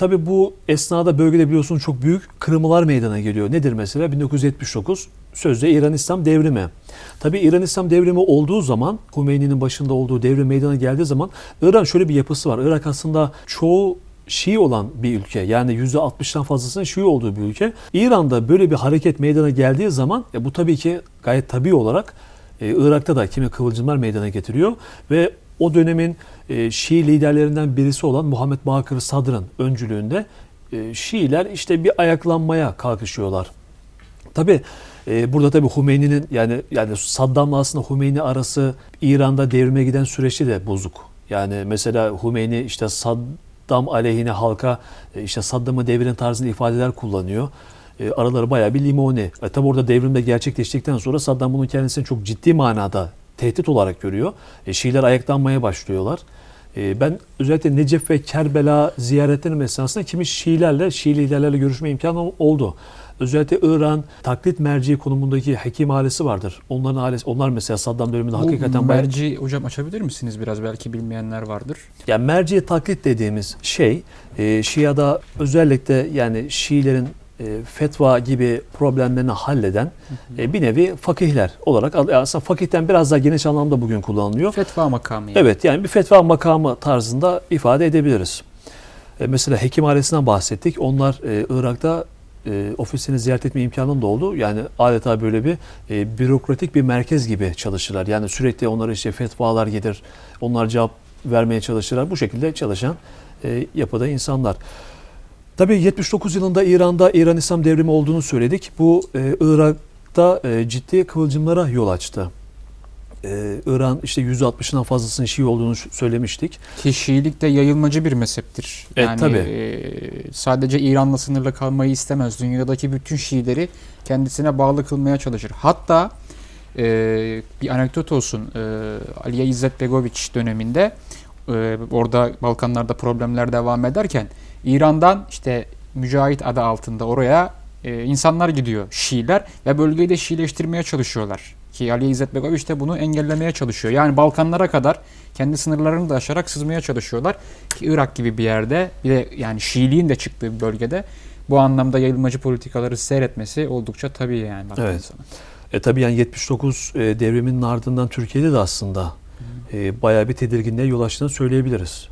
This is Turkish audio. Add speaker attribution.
Speaker 1: Tabii bu esnada bölgede biliyorsunuz çok büyük kırılmalar meydana geliyor. Nedir mesela? 1979 sözde İran İslam devrimi. Tabii İran İslam devrimi olduğu zaman, Hümeyni'nin başında olduğu devrim meydana geldiği zaman İran şöyle bir yapısı var. Irak aslında çoğu Şii olan bir ülke. Yani %60'tan fazlasının Şii olduğu bir ülke. İran'da böyle bir hareket meydana geldiği zaman e, bu tabii ki gayet tabii olarak e, Irak'ta da kimi kıvılcımlar meydana getiriyor ve o dönemin e, Şii liderlerinden birisi olan Muhammed Bakır Sadr'ın öncülüğünde e, Şiiler işte bir ayaklanmaya kalkışıyorlar. Tabi burada tabi Hümeyni'nin yani yani Saddam'la aslında Hümeyni arası İran'da devrime giden süreçte de bozuk. Yani mesela Hümeyni işte Saddam aleyhine halka e, işte Saddam'ı deviren tarzında ifadeler kullanıyor. E, araları bayağı bir limoni. E, tabi orada devrimde gerçekleştikten sonra Saddam bunun kendisini çok ciddi manada tehdit olarak görüyor. E, Şiiler ayaklanmaya başlıyorlar. E, ben özellikle Necef ve Kerbela ziyaretlerim esnasında kimi Şiilerle, Şii liderlerle görüşme imkanı oldu. Özellikle İran taklit merci konumundaki Hekim ailesi vardır. Onların ailesi, onlar mesela Saddam döneminde hakikaten
Speaker 2: Bu
Speaker 1: bayağı...
Speaker 2: merci hocam açabilir misiniz biraz belki bilmeyenler vardır.
Speaker 1: Yani merci taklit dediğimiz şey e, Şia'da özellikle yani Şiilerin e, fetva gibi problemlerini halleden e, bir nevi fakihler olarak aslında fakihten biraz daha geniş anlamda bugün kullanılıyor.
Speaker 2: Fetva makamı yani.
Speaker 1: Evet yani bir fetva makamı tarzında ifade edebiliriz. E, mesela hekim ailesinden bahsettik. Onlar e, Irak'ta e, ofisini ziyaret etme imkanım da oldu. Yani adeta böyle bir e, bürokratik bir merkez gibi çalışırlar. Yani sürekli onlara işte fetvalar gelir. Onlar cevap vermeye çalışırlar. Bu şekilde çalışan e, yapıda insanlar. Tabii 79 yılında İran'da İran İslam devrimi olduğunu söyledik. Bu e, Irak'ta e, ciddi kıvılcımlara yol açtı. Ee, İran işte %60'ından fazlasının Şii olduğunu söylemiştik.
Speaker 2: Ki Şiilik de yayılmacı bir mezheptir.
Speaker 1: Evet,
Speaker 2: yani
Speaker 1: tabii.
Speaker 2: e, sadece İran'la sınırlı kalmayı istemez. Dünyadaki bütün Şiileri kendisine bağlı kılmaya çalışır. Hatta e, bir anekdot olsun. E, Aliye İzzet Begoviç döneminde e, orada Balkanlarda problemler devam ederken İran'dan işte Mücahit adı altında oraya e, insanlar gidiyor Şiiler ve bölgeyi de Şiileştirmeye çalışıyorlar. Ki Ali İzzet Begoviç de bunu engellemeye çalışıyor. Yani Balkanlara kadar kendi sınırlarını da aşarak sızmaya çalışıyorlar. Ki Irak gibi bir yerde bir de yani Şiiliğin de çıktığı bir bölgede bu anlamda yayılmacı politikaları seyretmesi oldukça tabii yani.
Speaker 1: Evet.
Speaker 2: zaman.
Speaker 1: E tabii yani 79 e, devriminin ardından Türkiye'de de aslında e, bayağı bir tedirginliğe yol açtığını söyleyebiliriz.